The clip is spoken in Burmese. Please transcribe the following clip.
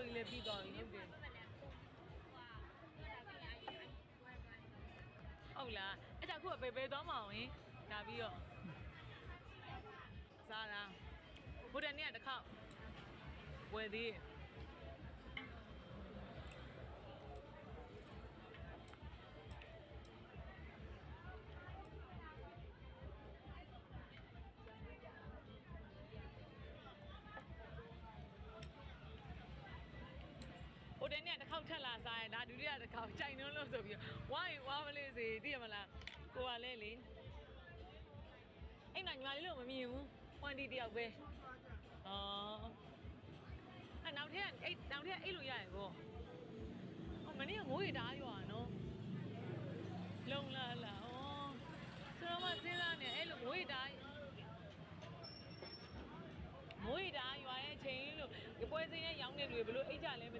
ကြောက်တော်ကြီးလည်းပြီးသွားပြီဟုတ်တယ်ဟုတ်လားအဲ့ဒါခုကပေပေသွားမအောင်ဝင်ဒါပြီးတော့စားလားဘုဒ္ဓနေ့ကတစ်ခေါက်ဝယ်သေးတယ် ဒါဒုတိယတစ်ခေါက်ကြိုင်နှုံးလို့ဆိုပြီးဝိုင်းဝါမလေးစီသိရမလားကိုကလည်းလေအဲ့နော်ညီမလေးလို့မမြင်ဘူးကွန်တီတယောက်ပဲဩအဲ့နောက်ထပ်အဲ့နောက်ထပ်အဲ့လိုရရင်ကိုဟောမနေ့ကငိုးရီဓားရွာနော်လုံလာလာဩဆိုတော့မစဉ်းစားနေအဲ့လိုငိုးရီဓားမိုးရီတာရွာရဲ့ချိန်လို့ဒီပွဲစင်းရဲ့ရောင်းနေလူတွေဘလို့အိတ်ကြလဲမသိ